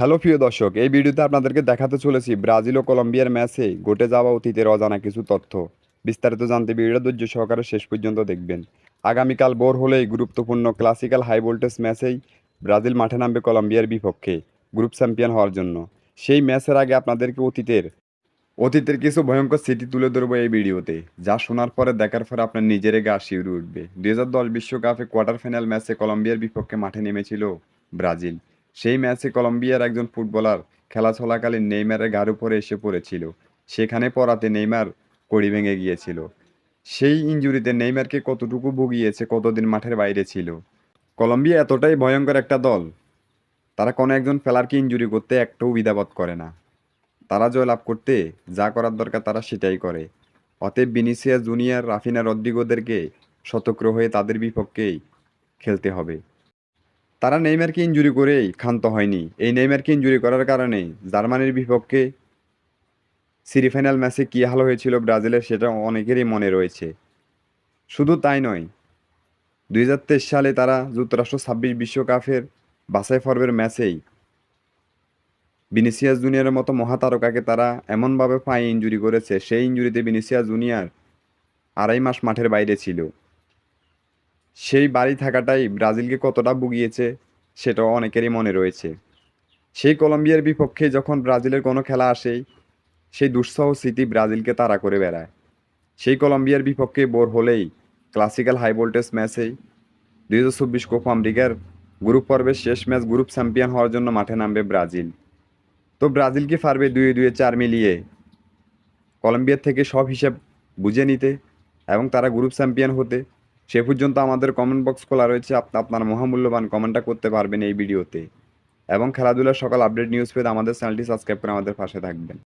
Hello প্রিয় দর্শক, এই ভিডিওতে আপনাদেরকে দেখাতে চলেছি ব্রাজিল ও কলম্বিয়ার ম্যাচে ঘটে যাওয়া অতীতের অজানা কিছু তথ্য। বিস্তারিত জানতে ভিডিওটা ধৈর্য সহকারে শেষ পর্যন্ত দেখবেন। আগামীকাল ভোর হলেই গুরুত্বপূর্ণ ক্লাসিক্যাল হাই ভোল্টেজ ম্যাচেই ব্রাজিল মাঠে নামবে কলম্বিয়ার বিপক্ষে গ্রুপ চ্যাম্পিয়ন হওয়ার জন্য। সেই ম্যাচের আগে আপনাদেরকে অতীতের অতীতের কিছু ভয়ঙ্কর স্মৃতি তুলে ধরবো এই ভিডিওতে, যা শোনার পরে দেখার পরে আপনার নিজের গা শিউরে উঠবে। দুই বিশ্বকাপে কোয়ার্টার ফাইনাল ম্যাচে কলম্বিয়ার বিপক্ষে মাঠে নেমেছিল ব্রাজিল। সেই ম্যাচে কলম্বিয়ার একজন ফুটবলার খেলা চলাকালীন নেইমারের গার উপরে এসে পড়েছিল। সেখানে পড়াতে নেইমার কড়ি ভেঙে গিয়েছিল। সেই ইঞ্জুরিতে নেইমারকে কতটুকু ভুগিয়েছে, কতদিন মাঠের বাইরে ছিল? কলম্বিয়া এতটাই ভয়ঙ্কর একটা দল। তারা কোনো একজন প্লেয়ারকে ইঞ্জুরি করতে একটাও বিধাবোধ করে না। তারা জয়লাভ করতে যা করার দরকার তারা সেটাই করে। অতএব বিনিসিয়া জুনিয়র রাফিনা রদ্রিগোদেরকে সতর্ক হয়ে তাদের বিপক্ষেই খেলতে হবে। তারা নেইমারকে ইঞ্জুরি করেই ক্ষান্ত হয়নি। এই নেইমারকে ইঞ্জুরি করার কারণে জার্মানির বিপক্ষে সেমিফাইনাল ম্যাচে কী হাল হয়েছিল ব্রাজিলের সেটা অনেকেরই মনে রয়েছে। শুধু তাই নয়, দুই সালে তারা যুক্তরাষ্ট্র ছাব্বিশ বিশ্বকাপের বাছাই পর্বের ম্যাচেই বিনিসিয়াস জুনিয়রের মতো মহাতারকাকে তারা এমনভাবে পায়ে ইঞ্জুরি করেছে, সেই ইঞ্জুরিতে বিনিসিয়াস জুনিয়র আড়াই মাস মাঠের বাইরে ছিল। সেই বাড়ি থাকাটাই ব্রাজিলকে কতটা ভুগিয়েছে সেটাও অনেকেরই মনে রয়েছে। সেই কলম্বিয়ার বিপক্ষে যখন ব্রাজিলের কোনো খেলা আসেই সেই দুঃসহ স্মৃতি ব্রাজিলকে তাড়া করে বেড়ায়। সেই কলম্বিয়ার বিপক্ষে বোর হলেই ক্লাসিক্যাল হাই ভোল্টেজ ম্যাচেই দুই হাজার চব্বিশ কোপ আমেরিকার গ্রুপ পর্বের শেষ ম্যাচ গ্রুপ চ্যাম্পিয়ন হওয়ার জন্য মাঠে নামবে ব্রাজিল। তো ব্রাজিল কি পারবে দুয়ে দুয়ে চার মিলিয়ে কলম্বিয়ার থেকে সব হিসাব বুঝে নিতে এবং তারা গ্রুপ চ্যাম্পিয়ন হতে সে পর্যন্ত আমাদের কমেন্ট বক্স খোলা রয়েছে। আপনি, আপনার মহামূল্যবান কমেন্টটা করতে পারবেন এই ভিডিওতে এবং খেলাধুলার সকল আপডেট নিউজ পেতে আমাদের চ্যানেলটি সাবস্ক্রাইব করে আমাদের পাশে থাকবেন।